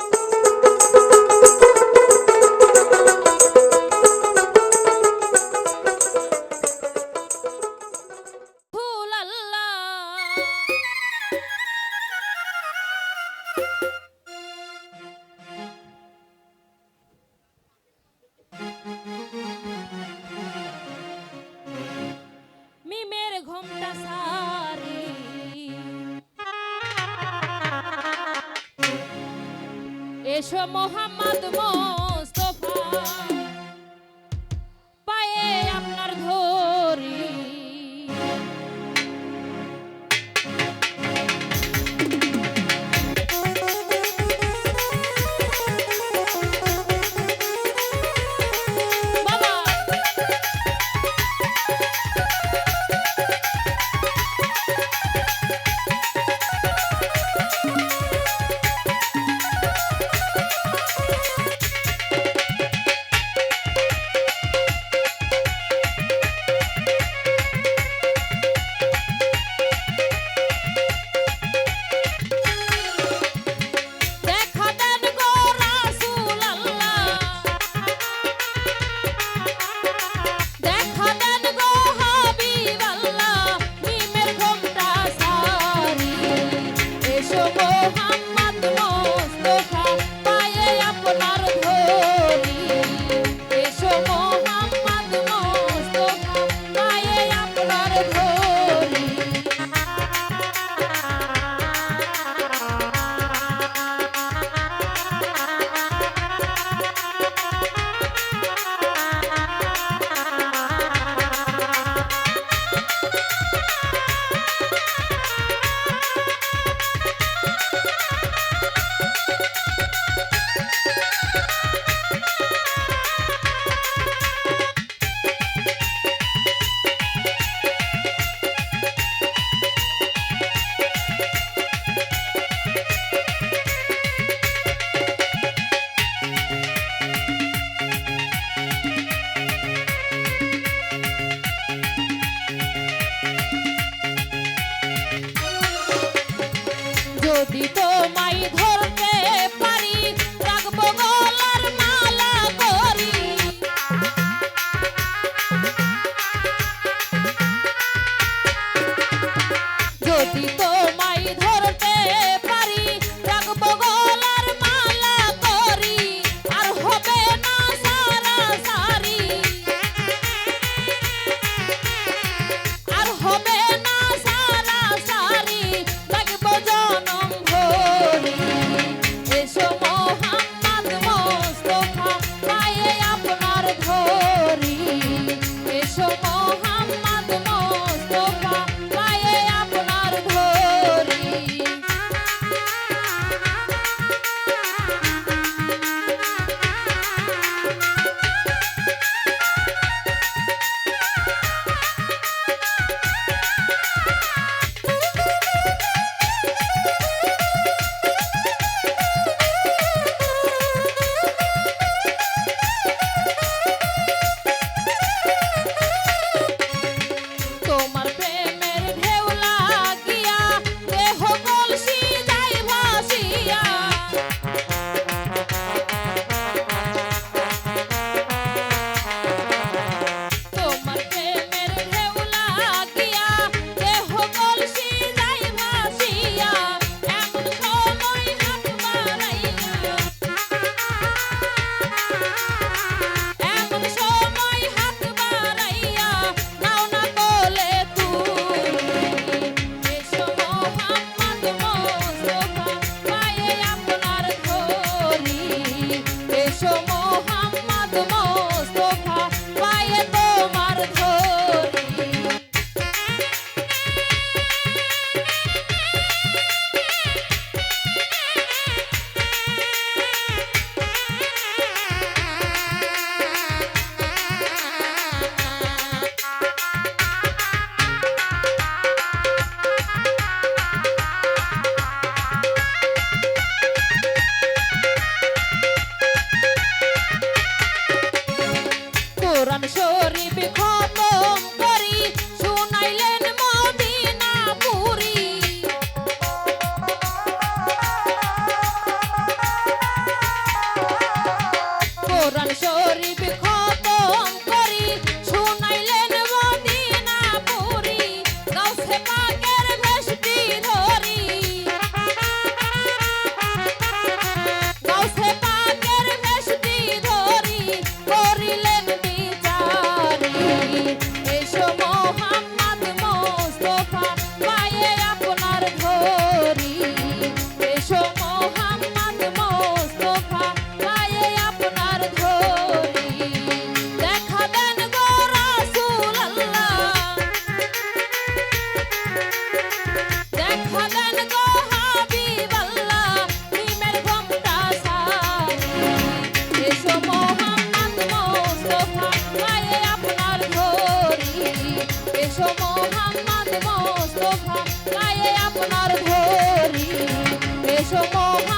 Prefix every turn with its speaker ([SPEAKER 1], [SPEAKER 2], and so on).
[SPEAKER 1] you এসো মোহাম্মদ মোস্তফা। যদি So. show. Mohammad Mostafa গায়ে আপনার ধরি এসো মোহাম্মদ